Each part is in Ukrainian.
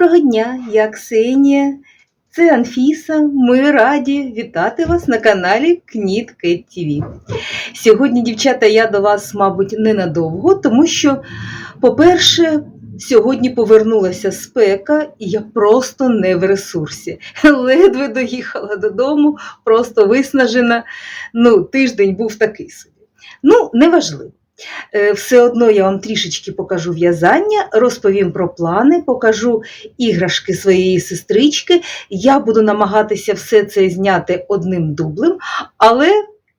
Доброго дня, я Ксенія, це Анфіса. Ми раді вітати вас на каналі Кніт Кет ТВ. Сьогодні, дівчата, я до вас, мабуть, ненадовго, тому що, по-перше, сьогодні повернулася спека, і я просто не в ресурсі. Ледве доїхала додому, просто виснажена. Ну, тиждень був такий собі. Ну, неважливо. Е, Все одно я вам трішечки покажу в'язання, розповім про плани, покажу іграшки своєї сестрички. Я буду намагатися все це зняти одним дублем, але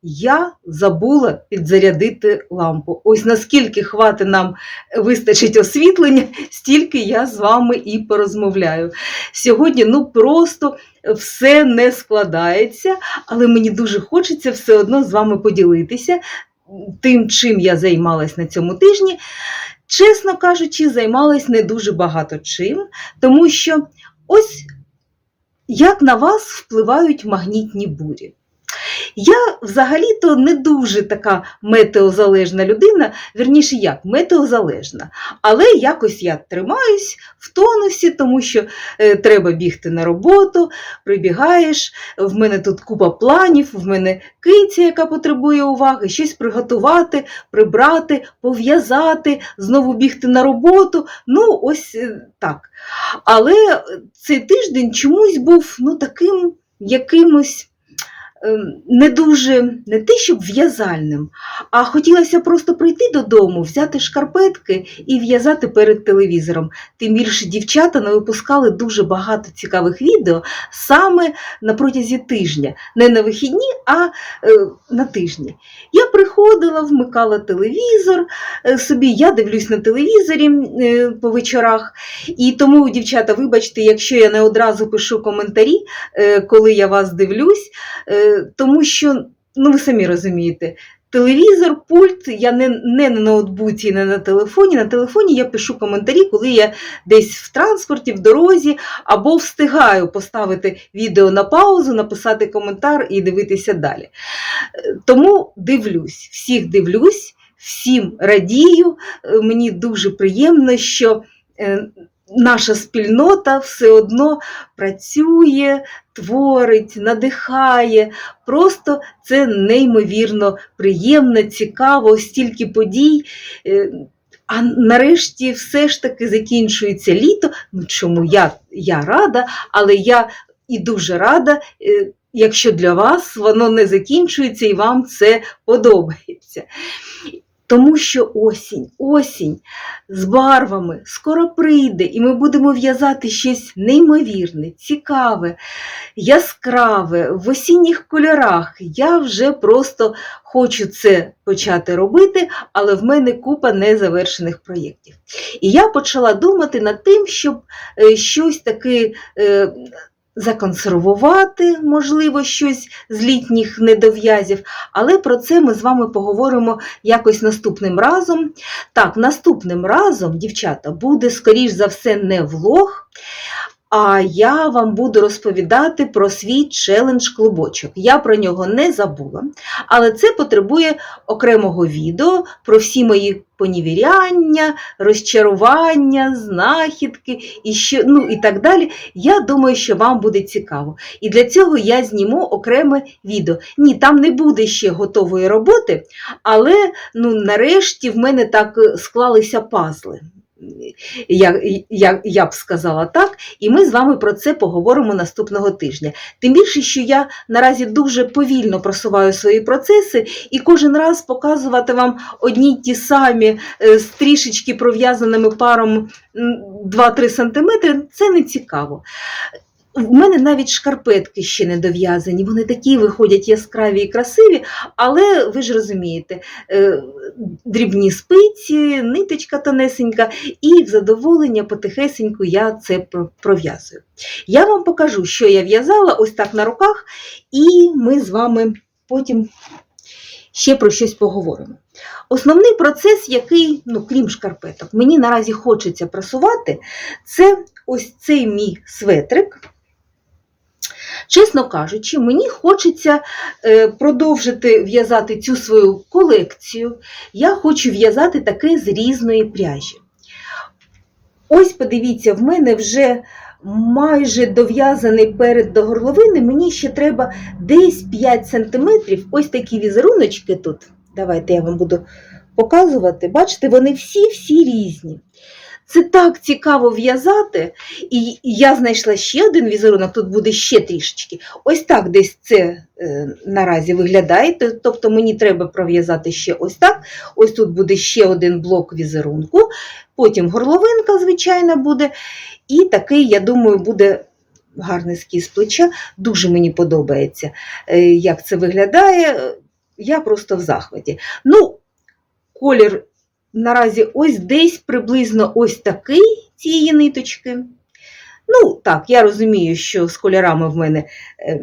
я забула підзарядити лампу. Ось наскільки хвати нам вистачить освітлення, стільки я з вами і порозмовляю. Сьогодні ну просто все не складається, але мені дуже хочеться все одно з вами поділитися тим, чим я займалась на цьому тижні, чесно кажучи, займалась не дуже багато чим, тому що ось як на вас впливають магнітні бурі. Я взагалі-то не дуже така метеозалежна людина, верніше як метеозалежна. Але якось я тримаюсь в тонусі, тому що е, треба бігти на роботу, прибігаєш, в мене тут купа планів, в мене киця, яка потребує уваги, щось приготувати, прибрати, пов'язати, знову бігти на роботу. Ну, ось е, так. Але цей тиждень чомусь був ну, таким якимось не дуже, не те, щоб в'язальним, а хотілося просто прийти додому, взяти шкарпетки і в'язати перед телевізором. Тим більше дівчата навипускали дуже багато цікавих відео саме на протязі тижня. Не на вихідні, а е, на тижні. Я приходила, вмикала телевізор, е, собі я дивлюсь на телевізорі е, по вечорах. І тому, дівчата, вибачте, якщо я не одразу пишу коментарі, е, коли я вас дивлюсь, тому що, ну ви самі розумієте, телевізор, пульт, я не, не на ноутбуці, не на телефоні. На телефоні я пишу коментарі, коли я десь в транспорті, в дорозі, або встигаю поставити відео на паузу, написати коментар і дивитися далі. Тому дивлюсь, всіх дивлюсь, всім радію. Е, Мені дуже приємно, що е, наша спільнота все одно працює, творить, надихає. Просто це неймовірно приємно, цікаво, стільки подій. Е, А нарешті все ж таки закінчується літо. Ну чому я, я рада, але я і дуже рада, е, якщо для вас воно не закінчується і вам це подобається. Тому що осінь, осінь з барвами скоро прийде, і ми будемо в'язати щось неймовірне, цікаве, яскраве, в осінніх кольорах. Я вже просто хочу це почати робити, але в мене купа незавершених проєктів. І я почала думати над тим, щоб е, щось таке. Законсервувати, можливо, щось з літніх недов'язів, але про це ми з вами поговоримо якось наступним разом. Так, наступним разом, дівчата, буде, скоріш за все, не влог, а я вам буду розповідати про свій челендж-клубочок. Я про нього не забула, але це потребує окремого відео про всі мої понівіряння, розчарування, знахідки і, що, ну, і так далі. Я думаю, що вам буде цікаво. І для цього я зніму окреме відео. Ні, там не буде ще готової роботи, але ну, нарешті в мене так е, склалися пазли. Я, я, я б сказала так, і ми з вами про це поговоримо наступного тижня. Тим більше, що я наразі дуже повільно просуваю свої процеси, і кожен раз показувати вам одні й ті самі е, з трішечки пров'язаними паром 2-3 см, це не цікаво. В мене навіть шкарпетки ще не дов'язані, вони такі виходять яскраві і красиві, але ви ж розумієте, е, дрібні спиці, ниточка тонесенька, і в задоволення потихесеньку я це пров'язую. Я вам покажу, що я в'язала ось так на руках, і ми з вами потім ще про щось поговоримо. Основний процес, який, ну, крім шкарпеток, мені наразі хочеться просувати, це ось цей мій светрик. Чесно кажучи, мені хочеться е, продовжити в'язати цю свою колекцію. Я хочу в'язати таке з різної пряжі. Ось подивіться, в мене вже майже дов'язаний перед до горловини, мені ще треба десь 5 см. Ось такі візеруночки тут. Давайте я вам буду показувати. Бачите, вони всі-всі різні. Це так цікаво в'язати, і я знайшла ще один візерунок, тут буде ще трішечки. Ось так десь це е, наразі виглядає. Тобто мені треба пров'язати ще ось так. Ось тут буде ще один блок візерунку, потім горловинка, звичайно, буде. І такий, я думаю, буде гарний скіз плеча. Дуже мені подобається, е, як це виглядає. Я просто в захваті. Ну, колір наразі ось десь приблизно ось такий цієї ниточки. Ну, так, я розумію, що з кольорами в мене е,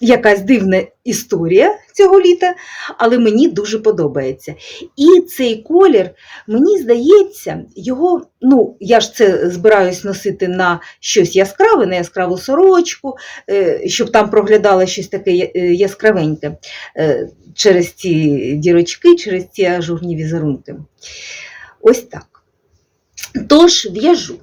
якась дивна історія цього літа, але мені дуже подобається. І цей колір, мені здається, його, ну, я ж це збираюсь носити на щось яскраве, на яскраву сорочку, е, щоб там проглядало щось таке е, яскравеньке е, через ці дірочки, через ці ажурні візерунки. Ось так. Тож в'яжу.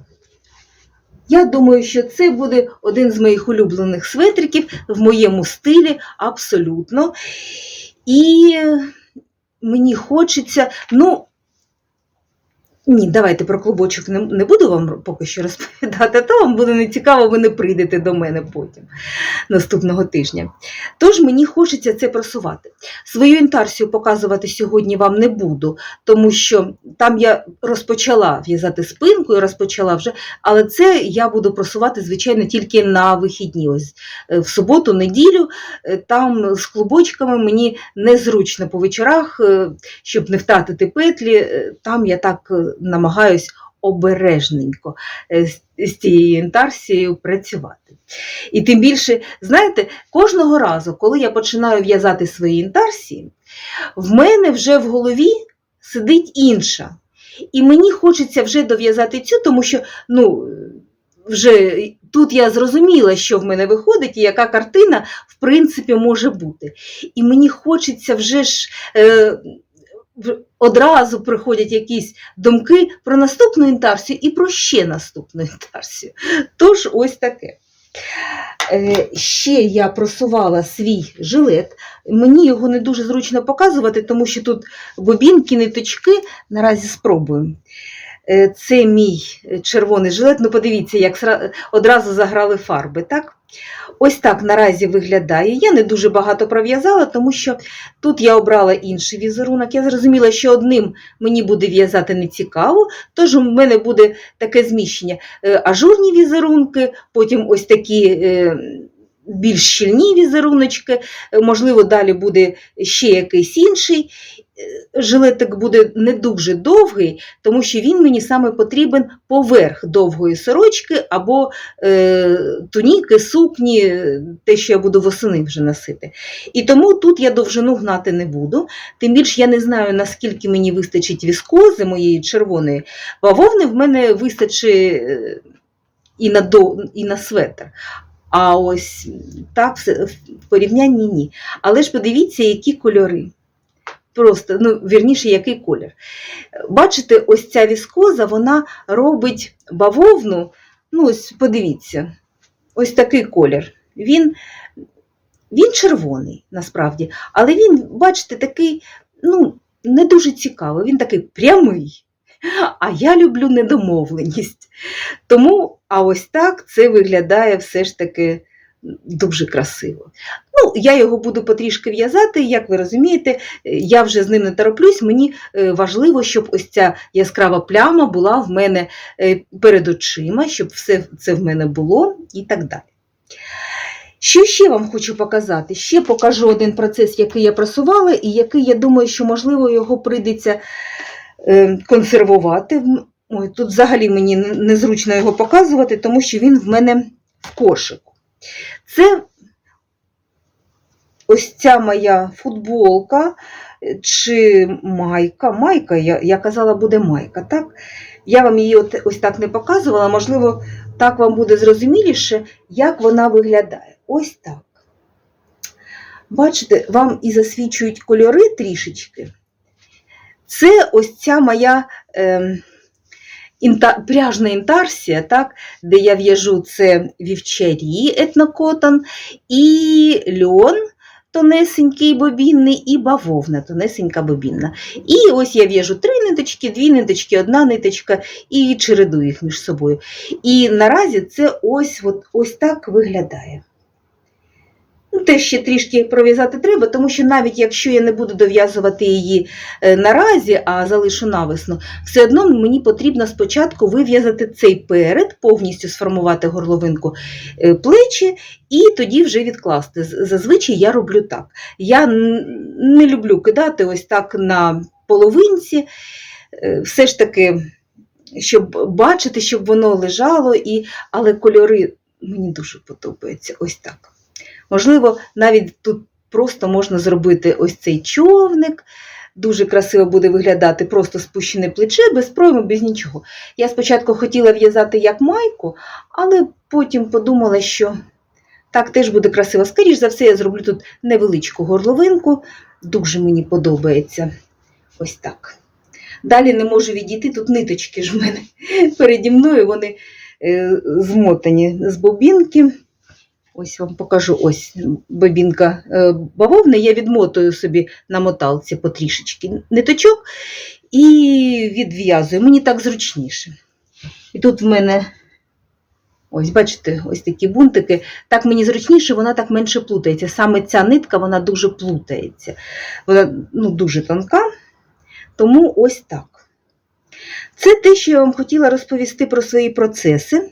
Я думаю, що це буде один з моїх улюблених светриків в моєму стилі абсолютно. І мені хочеться, ну, ні, давайте про клубочок не, буду вам поки що розповідати, а то вам буде нецікаво, ви не прийдете до мене потім наступного тижня. Тож мені хочеться це просувати. Свою інтарсію показувати сьогодні вам не буду, тому що там я розпочала в'язати спинку і розпочала вже, але це я буду просувати, звичайно, тільки на вихідні. Ось е, в суботу, неділю, е, там з клубочками мені незручно по вечорах, е, щоб не втратити петлі. Там я так намагаюсь обережненько е, з- цією інтарсією працювати. І тим більше, знаєте, кожного разу, коли я починаю в'язати свої інтарсії, в мене вже в голові сидить інша. І мені хочеться вже дов'язати цю, тому що ну, вже тут я зрозуміла, що в мене виходить, і яка картина, в принципі, може бути. І мені хочеться вже ж. Е, Одразу приходять якісь думки про наступну інтарсію і про ще наступну інтарсію. Тож ось таке. Е, Ще я просувала свій жилет. Мені його не дуже зручно показувати, тому що тут бобінки, ниточки. Наразі спробую. Е, Це мій червоний жилет. Ну, подивіться, як одразу заграли фарби. так? Ось так наразі виглядає. Я не дуже багато пров'язала, тому що тут я обрала інший візерунок. Я зрозуміла, що одним мені буде в'язати не цікаво, тож у мене буде таке зміщення. Е, Ажурні візерунки, потім ось такі е, більш щільні візеруночки, можливо, далі буде ще якийсь інший. Жилетик буде не дуже довгий, тому що він мені саме потрібен поверх довгої сорочки або е, туніки, сукні, те, що я буду восени вже носити. І тому тут я довжину гнати не буду. Тим більше я не знаю, наскільки мені вистачить віскози моєї червоної. Бавовни в мене вистачить е, і на, до, і на светр. А ось так в порівнянні ні. Але ж подивіться, які кольори. Просто, ну, вірніше, який колір. Бачите, ось ця віскоза, вона робить бавовну. Ну, ось подивіться, ось такий колір. Він, він червоний, насправді, але він, бачите, такий, ну, не дуже цікавий, він такий прямий. А я люблю недомовленість. Тому, а ось так це виглядає все ж таки дуже красиво. Ну, я його буду потрішки в'язати, як ви розумієте, е, я вже з ним не тороплюсь. Мені е, важливо, щоб ось ця яскрава пляма була в мене е, перед очима, щоб все це в мене було і так далі. Що ще вам хочу показати? Ще покажу один процес, який я просувала, і який, я думаю, що, можливо, його прийдеться консервувати. Ой, тут взагалі мені незручно його показувати, тому що він в мене в кошику. Це ось ця моя футболка чи майка. Майка, я, я казала, буде майка, так? Я вам її от, ось так не показувала, можливо, так вам буде зрозуміліше, як вона виглядає. Ось так. Бачите, вам і засвічують кольори трішечки. Це ось ця моя е, інта, пряжна інтарсія, так, де я в'яжу це вівчарі етнокотон і льон тонесенький бобінний, і бавовна тонесенька бобінна. І ось я в'яжу три ниточки, дві ниточки, одна ниточка і чередую їх між собою. І наразі це ось, от, ось так виглядає. Ну, Те ще трішки пров'язати треба, тому що навіть якщо я не буду дов'язувати її е, наразі, а залишу навесну, все одно мені потрібно спочатку вив'язати цей перед, повністю сформувати горловинку е, плечі і тоді вже відкласти. Зазвичай я роблю так. Я не люблю кидати ось так на половинці, Е, все ж таки, щоб бачити, щоб воно лежало, і... але кольори мені дуже подобаються. Ось так. Можливо, навіть тут просто можна зробити ось цей човник. Дуже красиво буде виглядати просто спущене плече, без пройму, без нічого. Я спочатку хотіла в'язати як майку, але потім подумала, що так теж буде красиво. Скоріше за все, я зроблю тут невеличку горловинку. Дуже мені подобається. Ось так. Далі не можу відійти, тут ниточки ж в мене переді мною, вони е, змотані з бобінки. Ось вам покажу ось бобінка е, бавовни. Я відмотую собі на моталці потрішечки ниточок і відв'язую. Мені так зручніше. І тут в мене, ось бачите, ось такі бунтики. Так мені зручніше, вона так менше плутається. Саме ця нитка вона дуже плутається. Вона ну, дуже тонка, тому ось так. Це те, що я вам хотіла розповісти про свої процеси.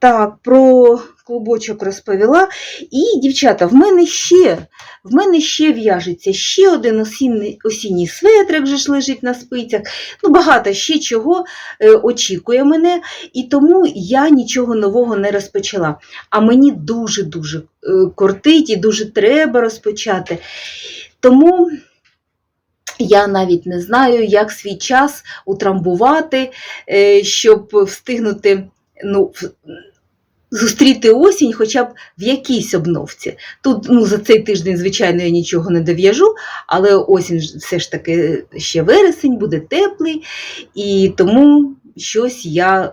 Так, про клубочок розповіла. І, дівчата, в мене ще, в мене ще в'яжеться ще один осінній, осінній светрик вже ж лежить на спицях. Ну, багато ще чого е, очікує мене, і тому я нічого нового не розпочала. А мені дуже-дуже е, кортить і дуже треба розпочати. Тому. Я навіть не знаю, як свій час утрамбувати, е, щоб встигнути ну, зустріти осінь хоча б в якійсь обновці. Тут ну, за цей тиждень, звичайно, я нічого не дов'яжу, але осінь все ж таки ще вересень, буде теплий, і тому щось я,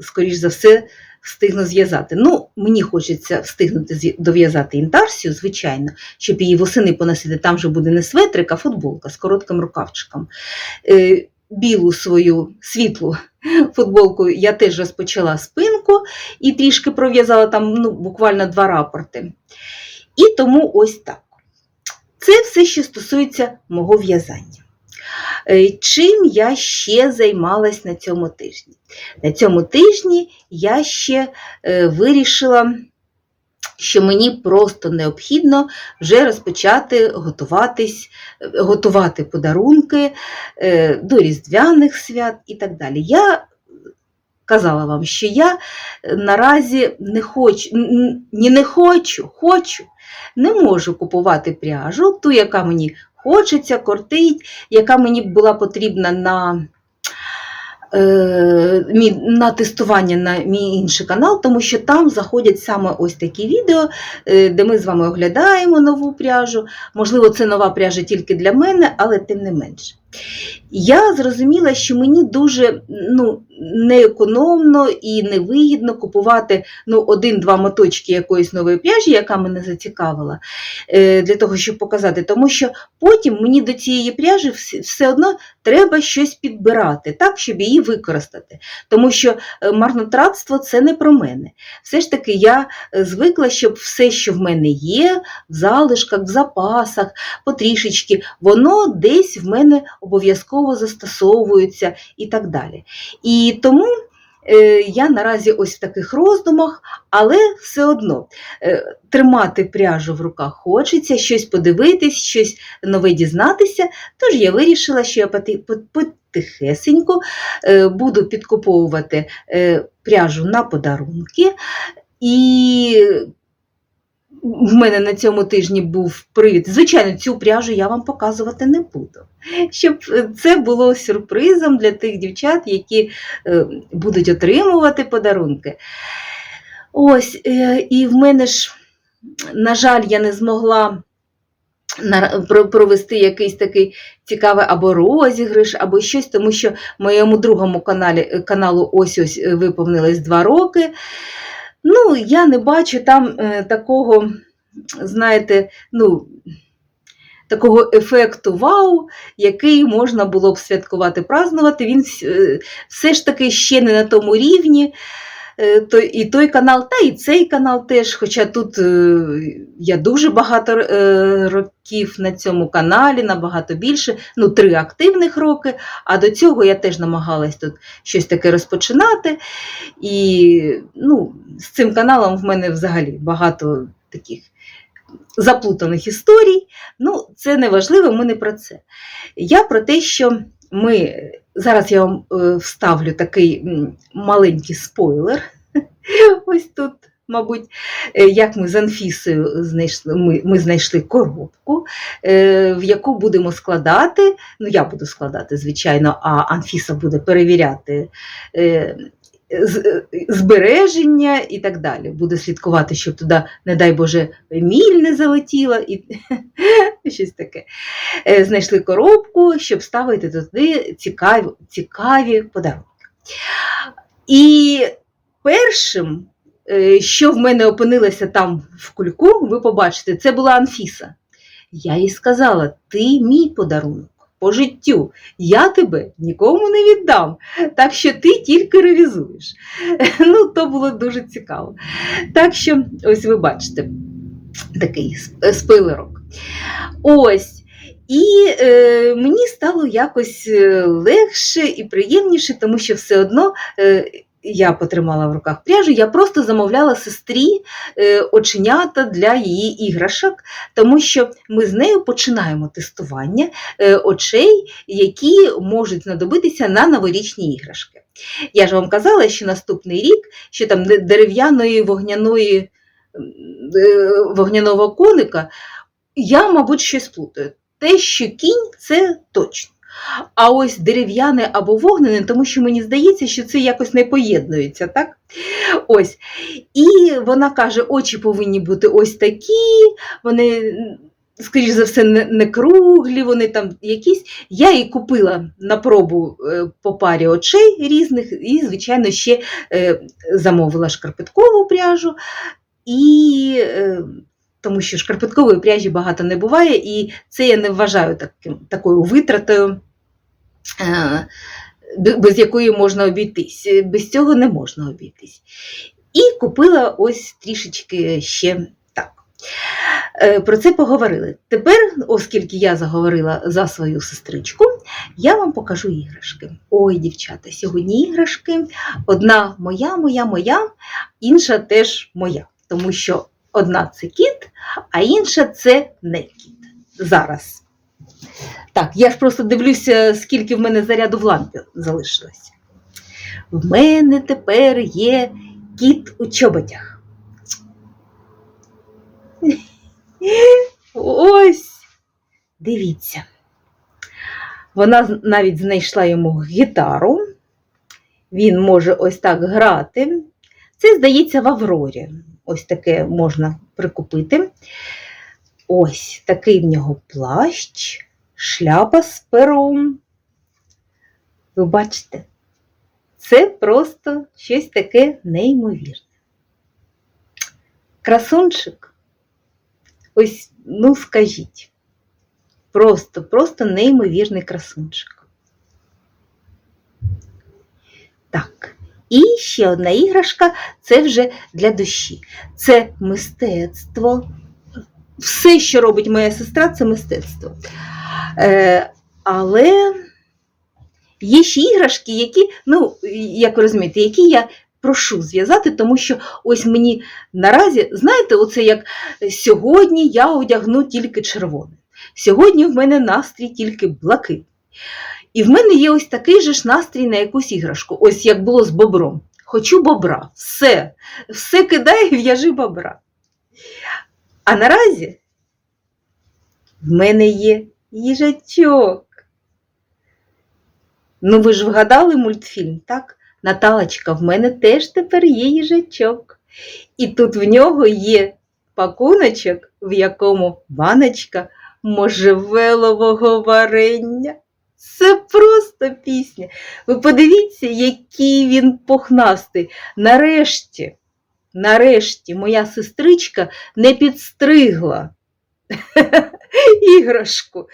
скоріш за все, встигну зв'язати. Ну, мені хочеться встигнути дов'язати інтарсію, звичайно, щоб її восени поносити. Там вже буде не светрик, а футболка з коротким рукавчиком. Білу свою світлу футболку я теж розпочала спинку і трішки пров'язала там ну, буквально два рапорти. І тому ось так. Це все, що стосується мого в'язання. Е, Чим я ще займалась на цьому тижні? На цьому тижні я ще е, вирішила, що мені просто необхідно вже розпочати готуватись, готувати подарунки е, до Різдвяних свят і так далі. Я казала вам, що я е, наразі не хочу, ні не хочу, хочу, не можу купувати пряжу, ту, яка мені хочеться, кортить, яка мені була потрібна на, на тестування на мій інший канал, тому що там заходять саме ось такі відео, е, де ми з вами оглядаємо нову пряжу. Можливо, це нова пряжа тільки для мене, але тим не менше. Я зрозуміла, що мені дуже ну, неекономно і невигідно купувати ну, один-два моточки якоїсь нової пряжі, яка мене зацікавила, е, для того, щоб показати. Тому що потім мені до цієї пряжі все одно треба щось підбирати, так, щоб її використати. Тому що е, марнотратство це не про мене. Все ж таки, я е, звикла, щоб все, що в мене є, в залишках, в запасах, потрішечки, воно десь в мене обов'язково застосовується і так далі. І тому е, я наразі ось в таких роздумах, але все одно е, тримати пряжу в руках хочеться, щось подивитись, щось нове дізнатися. Тож я вирішила, що я потихесенько е, буду підкуповувати пряжу на подарунки. І в мене на цьому тижні був привід. Звичайно, цю пряжу я вам показувати не буду. Щоб е, це було сюрпризом для тих дівчат, які е, будуть отримувати подарунки. Ось, е, і в мене ж, на жаль, я не змогла провести якийсь такий цікавий або розіграш, або щось, тому що моєму другому каналі, каналу ось ось виповнилось два роки. Ну, я не бачу там е, такого, знаєте, ну, такого ефекту вау, який можна було б святкувати, празнувати. Він е, все ж таки ще не на тому рівні. Е, І той канал, та і цей канал теж, хоча тут е, я дуже багато е, років на цьому каналі, набагато більше, ну, три активних роки, а до цього я теж намагалась тут щось таке розпочинати. І ну, з цим каналом в мене взагалі багато таких заплутаних історій. Ну, це не важливо, ми не про це. Я про те, що ми зараз я вам е, вставлю такий маленький спойлер. Ось тут, мабуть, е, як ми з Анфісою знайшли, ми, ми знайшли коробку, е, в яку будемо складати. Ну, я буду складати, звичайно, а Анфіса буде перевіряти. Е, Збереження і так далі. Буде слідкувати, щоб туди, не дай Боже, міль не залетіла і щось таке. Е, Знайшли коробку, щоб ставити туди цікаві, цікаві подарунки. І першим, е, що в мене опинилося там в кульку, ви побачите, це була Анфіса. Я їй сказала: ти мій подарунок по життю, я тебе нікому не віддам, так що ти тільки ревізуєш. Ну, то було дуже цікаво. Так що, ось ви бачите, такий сп- спойлерок. Ось. І е, мені стало якось е, легше і приємніше, тому що все одно е, я потримала в руках пряжу, я просто замовляла сестрі е, оченята для її іграшок, тому що ми з нею починаємо тестування е, очей, які можуть знадобитися на новорічні іграшки. Я ж вам казала, що наступний рік, що там дерев'яної вогняної е, вогняного коника, я, мабуть, щось плутаю. Те, що кінь, це точно. А ось дерев'яне або вогняне, тому що мені здається, що це якось не поєднується, так? Ось. І вона каже, очі повинні бути ось такі, вони, скоріш за все, не, круглі, вони там якісь. Я їй купила на пробу е, по парі очей різних, і, звичайно, ще е, замовила шкарпеткову пряжу. І е, тому що шкарпеткової пряжі багато не буває, і це я не вважаю таким, такою витратою, без якої можна обійтись. Без цього не можна обійтись. І купила ось трішечки ще так. Е, Про це поговорили. Тепер, оскільки я заговорила за свою сестричку, я вам покажу іграшки. Ой, дівчата, сьогодні іграшки. Одна моя, моя, моя, інша теж моя. Тому що одна це кіт, а інша це не кіт. Зараз. Так, я ж просто дивлюся, скільки в мене заряду в лампі залишилось. В мене тепер є кіт у чоботях. Ось, дивіться. Вона навіть знайшла йому гітару. Він може ось так грати. Це, здається, в Аврорі. Ось таке можна прикупити. Ось такий в нього плащ, шляпа з пером. Ви бачите, це просто щось таке неймовірне. Красунчик. Ось, ну скажіть. Просто, просто неймовірний красунчик. Так. І ще одна іграшка це вже для душі. Це мистецтво. Все, що робить моя сестра, це мистецтво. Е, але є ще іграшки, які, ну, як ви розумієте, які я прошу зв'язати, тому що ось мені наразі, знаєте, оце як сьогодні я одягну тільки червоне. Сьогодні в мене настрій тільки блакитний. І в мене є ось такий же ж настрій на якусь іграшку, ось як було з бобром. Хочу бобра, все, все кидай і в'яжи бобра. А наразі в мене є їжачок. Ну, ви ж вгадали мультфільм, так? Наталочка, в мене теж тепер є їжачок. І тут в нього є пакуночок, в якому баночка можжевелового варення. Це просто пісня. Ви подивіться, який він пухнастий. Нарешті, нарешті, моя сестричка не підстригла іграшку.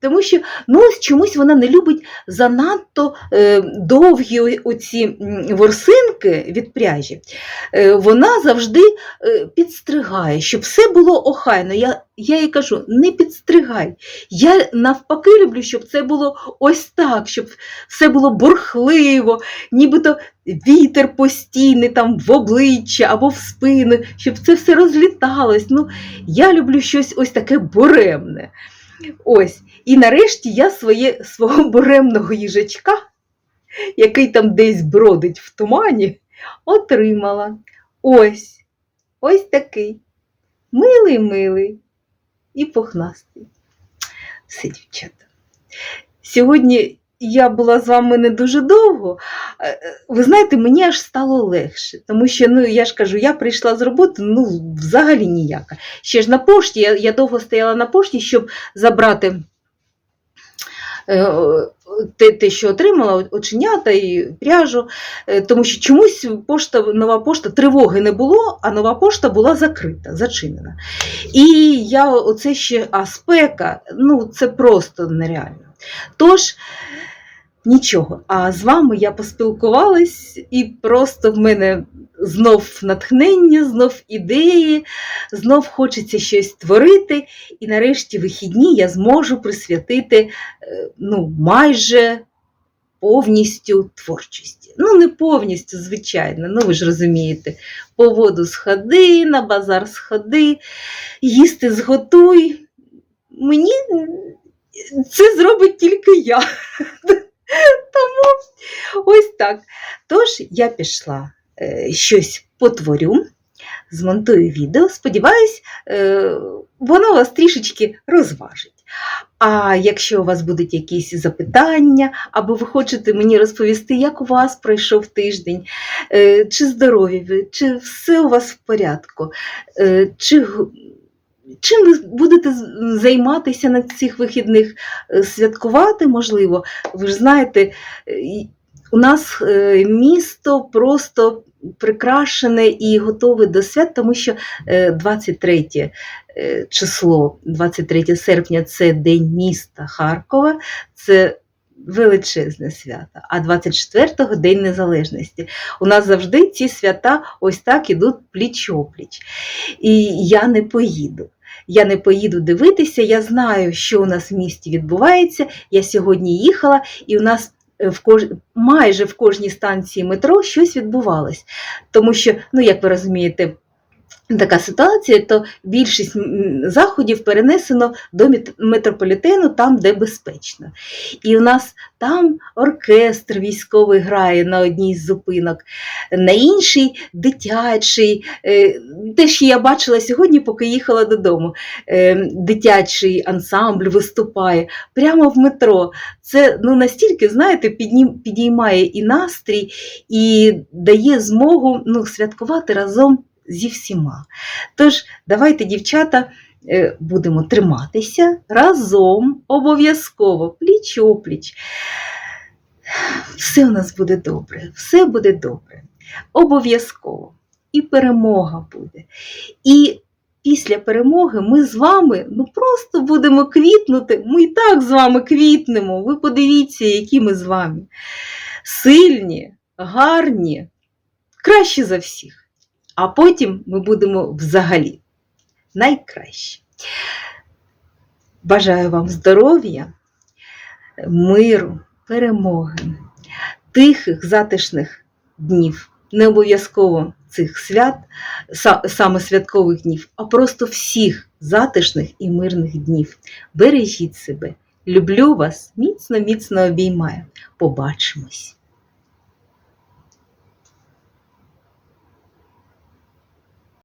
Тому що ну, чомусь вона не любить занадто е, довгі оці ворсинки від пряжі. Е, вона завжди е, підстригає, щоб все було охайно. Я, я їй кажу, не підстригай. Я навпаки люблю, щоб це було ось так, щоб все було бурхливо, нібито вітер постійний там в обличчя або в спину, щоб це все розліталось. Ну, я люблю щось ось таке буремне. Ось. І нарешті я своє, свого буремного їжачка, який там десь бродить в тумані, отримала. Ось. Ось такий. Милий, милий і пухнастий. Все, дівчата. Сьогодні я була з вами не дуже довго. Е, е, Ви знаєте, мені аж стало легше, тому що, ну, я ж кажу, я прийшла з роботи, ну, взагалі ніяка. Ще ж на пошті, я, я довго стояла на пошті, щоб забрати те, те, що отримала, оченята і пряжу, е, тому що чомусь пошта, нова пошта, тривоги не було, а нова пошта була закрита, зачинена. І я оце ще а спека, ну це просто нереально. Тож, нічого. А з вами я поспілкувалась, і просто в мене знов натхнення, знов ідеї, знов хочеться щось творити. І нарешті вихідні я зможу присвятити е, ну, майже повністю творчості. Ну, не повністю, звичайно, ну ви ж розумієте, по воду сходи, на базар сходи, їсти зготуй. Мені це зробить тільки я. Тому ось так. Тож я пішла е, щось потворю, змонтую відео. Сподіваюсь, е, воно вас трішечки розважить. А якщо у вас будуть якісь запитання, або ви хочете мені розповісти, як у вас пройшов тиждень, е, чи здорові ви, чи все у вас в порядку, чи чим ви будете займатися на цих вихідних, Е, святкувати, можливо, ви ж знаєте, е, у нас е, місто просто прикрашене і готове до свят, тому що е, 23 е, число, 23 серпня це День міста Харкова, це величезне свято, а 24-го День Незалежності. У нас завжди ці свята ось так ідуть пліч-опліч. І я не поїду. Я не поїду дивитися, я знаю, що у нас в місті відбувається. Я сьогодні їхала, і у нас е, в кож... майже в кожній станції метро щось відбувалось. Тому що, ну як ви розумієте, така ситуація, то більшість заходів перенесено до метрополітену там, де безпечно. І у нас там оркестр військовий грає на одній з зупинок, на іншій дитячий. Е, Те, що я бачила сьогодні, поки їхала додому. Е, Дитячий ансамбль виступає прямо в метро. Це ну, настільки, знаєте, піднім- підіймає і настрій, і дає змогу ну, святкувати разом зі всіма. Тож, давайте, дівчата, е, будемо триматися разом, обов'язково, пліч-опліч. Все у нас буде добре, все буде добре. Обов'язково. І перемога буде. І після перемоги ми з вами ну, просто будемо квітнути. Ми і так з вами квітнемо. Ви подивіться, які ми з вами. Сильні, гарні, кращі за всіх. А потім ми будемо взагалі найкращі. Бажаю вам здоров'я, миру, перемоги, тихих, затишних днів. Не обов'язково цих свят, саме святкових днів, а просто всіх затишних і мирних днів. Бережіть себе. Люблю вас, міцно, міцно обіймаю. Побачимось!